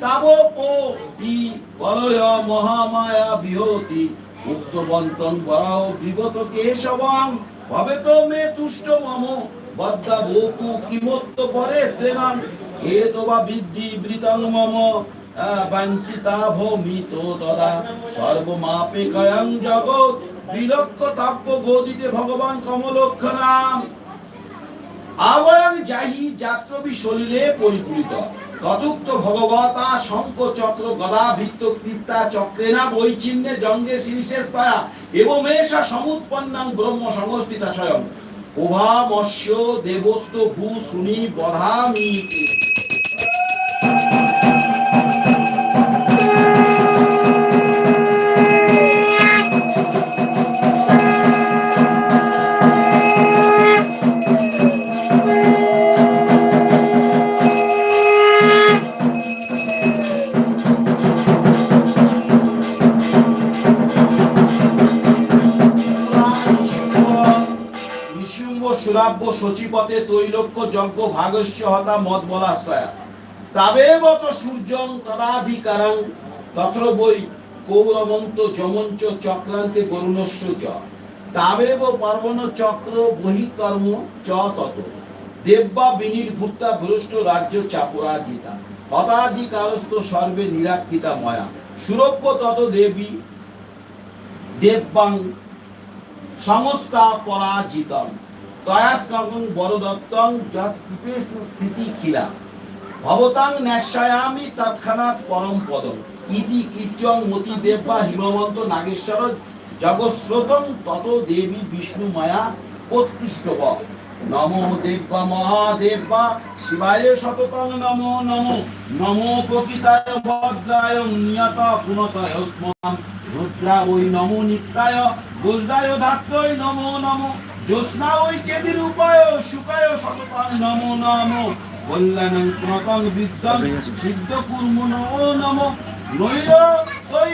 তাব মহামায়া বিহতি উক্তবন্তন বরাও বিগত কেশবাং। ভবে তো মে তুষ্ট মম। বদ্দা বহু কিমত্ত পরে ত্রেনাং। এ তো বা বৃদ্ধি বৃতং মম তদা। সর্বমাপে কয়ং জগৎ। বিলক্ষ তাপ্য গোদিতে ভগবান কমলক্ষণাম। আবয়ং যাহি যাত্রবি শলিলে পরিপূরিত। ততুক্ত ভগবতা শঙ্খ চক্র গদা ভিত্ত কৃত্তা চক্রেনা বৈচিন্যে জঙ্গে শ্রীশেষ পায়া এবং এষা সমুৎপন্নাং ব্রহ্ম সংস্থিতা স্বয়ং। উভামস্য দেবস্ত ভূ শুনি বধামি নিশুম্ভ সুরাব্য সচিপতে তৈলক্য যজ্ঞ ভাগস্য হতা মদ বলাশ্রয়া। তাবেবত সূর্যং তদাধিকারাং তত্র বৈ কৌরমন্ত যমঞ্চ চক্রান্তে বরুণস্য চ। তাবেব পার্বণ চক্র বহিকর্ম চ তত। দেব্যা বিনির্ভূতা ভ্রষ্ট রাজ্য চাপরাজিতা হতাধিকারস্থ সর্বে নিরাকৃতা ময়া। সুরভ্য তত দেবী দেব্যাং সমস্তা পরাজিতম। বরদত্তং যৎ কৃপেষু স্থিতি খিলা। ভবতাং তৎক্ষণাৎ পরম পদম। ইতি কীর্ত্যং মতি দেব্যা হিমবন্ত নাগেশ্বর জগস্রোতং তত দেবী বিষ্ণু মায়া নমো দেব্যা মহাদেব্যা শিবায় শততং নমো নমো। নমো প্রকৃতায় ভদ্রায় নিয়ত পুনতয় রুদ্রা ওই নমো নিত্যায় গোজদায় ধাত্রয় নমো নমো। জ্যোৎস্না ওই চেদির উপায় শুকায় শততং নমো নমো। কল্যাণং প্রতং বিদ্যং সিদ্ধ কুর্ম নমো। নমো নৈল ওই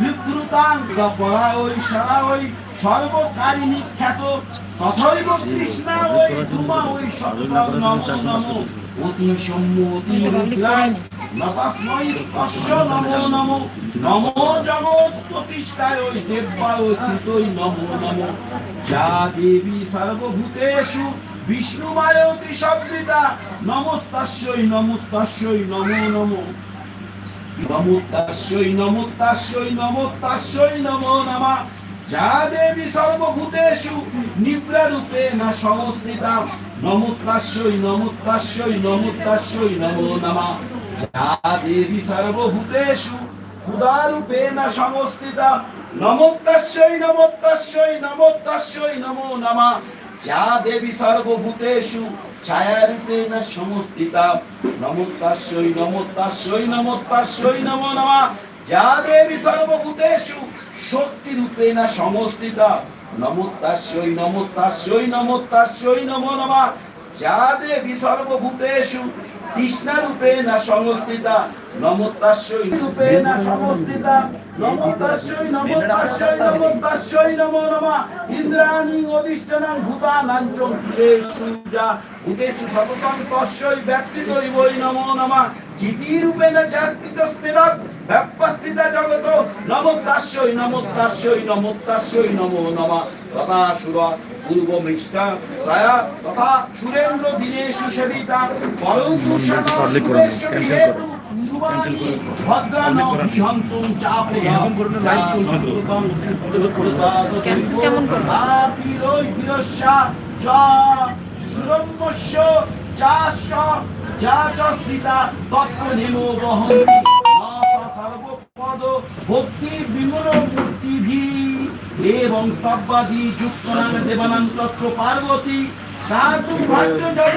বিদ্রুতাং পরা ওই সারা ওই সর্বকারিণী খ্যাস তথৈব কৃষ্ণা ওই ধুমা ওই শততং নমো নমো। অতি সৌম্য অতি নতস্মৈ স্পর্শ নমো নমো নমো জগৎ প্রতিষ্ঠায় ওই দেব্যায় ওই কৃতৈ নমো নমো। যা দেবী সর্বভূতেষু বিষ্ণুমায়তি শব্দিতা নমস্তাস্যই নমস্তাস্যই নমো নমো। নমোত্তাস্যই নমোত্তাস্যই নমোত্তাস্যই নমো নমঃ। যা দেবী সর্বভূতেষু, নিদ্রারূপে না সংস্থিতা নমোত্তাস্যই নমোত্তাস্যই নমোত্তাস্যই নমো নমঃ। যা দেবী সর্বভূতেষু ক্ষুধারূপে না সংস্থিতা নমোত্তাস্যই নমোত্তাস্যই নমোত্তাস্যই নমো নমঃ। যা দেবী সর্বভূতেষু ছায়ারূপে না সমস্থিতা নমোত্তাস্যই নমোত্তাস্যই নমোত্তাস্যই নমো নমঃ। যা দেবী সর্বভূতেষু শক্তি রূপে না সমস্থিতা নমোত্তাস্যই নমোত্তাস্যই নমোত্তাস্যই নমো নমঃ। যা দেবী তৃষ্ণা রূপে না সংস্থিতা, নমোত্তাস্যই রূপে না সমস্থিতা নমোত্তাস্যই নমোত্তাস্যই নমোত্তাস্যই নমো নমঃ। ইন্দ্রাণী অধিষ্ঠানাং ভূতানাং চ ভূতেষু যা ভূতেষু সততং তস্যই ব্যক্তিদৈবৈ নমো নমঃ। চিতি রূপে না জাগৃত স্মেরৎ ব্যাপস্থিতা জগত, নমোত্তাস্যই নমোত্তাস্যই নমোত্তাস্যই নমো নমঃ। তথা সুর পূর্বমিষ্টা, সায়া, তথা সুরেন্দ্র দীনেষু সেবিতা পরৌপুষা করুন, কেমন বহন্তি ভক্তি বিমূল এবং স্তব্বাদি যুক্ত নামে দেবানাম তত্ত্ব পার্বতী সাধু ভাগ্য জগ